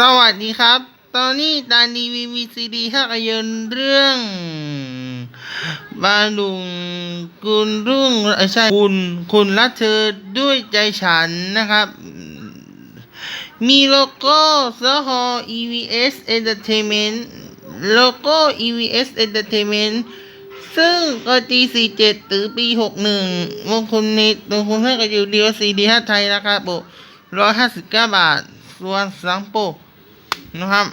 สวัสดีครับ ตอนนี้ตาดีวีวีซีดีภาพยนตร์เรื่องบาลุงคุณรุ่งใช่คุณคุณรักเธอด้วยใจฉันนะครับ มีโลโก้สห EVS Entertainment โลโก้ EVS Entertainment ซึ่งก็ปี47หรือปี61มงคลนิดมงคลให้กับยูดีโอซีดีห้าไทยราคาโปร้อยห้าสิบเก้าบาท ส่วนสังโป นะครับ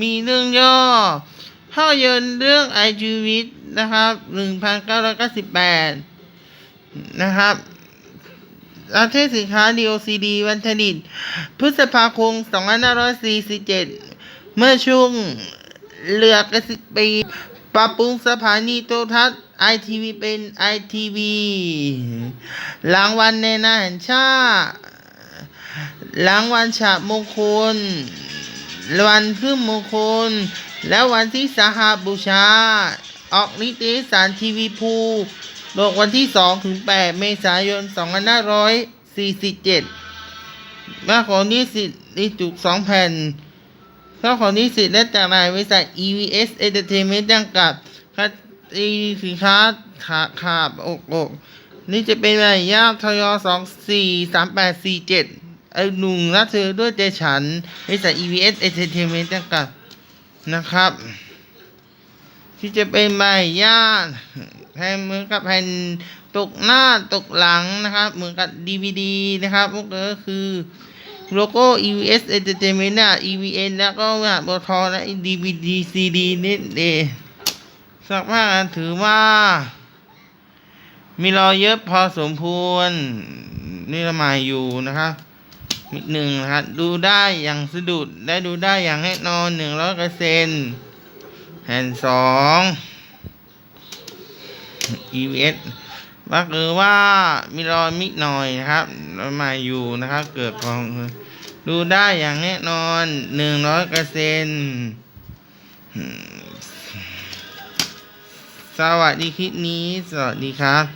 มีเรื่องย่อภาพยนตร์เรื่องไอชีวิตนะครับหนึ่งพันเก้าร้อยเก้าสิบแปดนะครับประเทศสินค้า DOCD วันผลิตพฤษภาคม2547 เมื่อช่วงเหลือกระสิบปี ปรับปรุงสถานีโทรทัศน์ ITV เป็น ITV รางวัลในนาแห่งชาติรางวัลฉาบมงคล วันขึ้นมงคล และวันที่สหบูชา ออกนิตยสารทีวีภูลงวันที่ 2 ถึง 8 เมษายน 2547มาขอนิสิตนิจุก2แผ่นถ้าขอนิสิตและจากนายบริษัท EVS Entertainment ดังกับคัดอีสินค้าขาขาบอกอกนี่จะเป็นอะไรยาทยสองสี่สามแปดสี่เจ็ด หนุ่มรักเธอด้วยใจฉันบริษัท EVS Entertainment จำกัดนะครับที่จะเป็นใบญาติแผ่นเหมือนกับแผ่นตกหน้าตกหลังนะครับ เหมือนกับ DVD นะครับก็คือโลโก้ EVS Entertainment นะ EVN แล้วก็ว่าบทอและ DVD CD นี่เองสักพักถือว่า มีรอยเยอะพอสมควรนี่ละหมายอยู่นะครับ นิหนึ่งนะครับดูได้อย่างสะดุดและดูได้อย่างแน่นอนหนึ่งร้อยเปอร์เซ็นต์แผ่นสอง EVS ว่าคือว่ามีรอยมิดหน่อยนะครับรอยมาอยู่นะครับ เกิดของดูได้อย่างแน่นอนหนึ่งร้อยเปอร์เซ็นต์สวัสดีคลิปนี้ สวัสดีครับ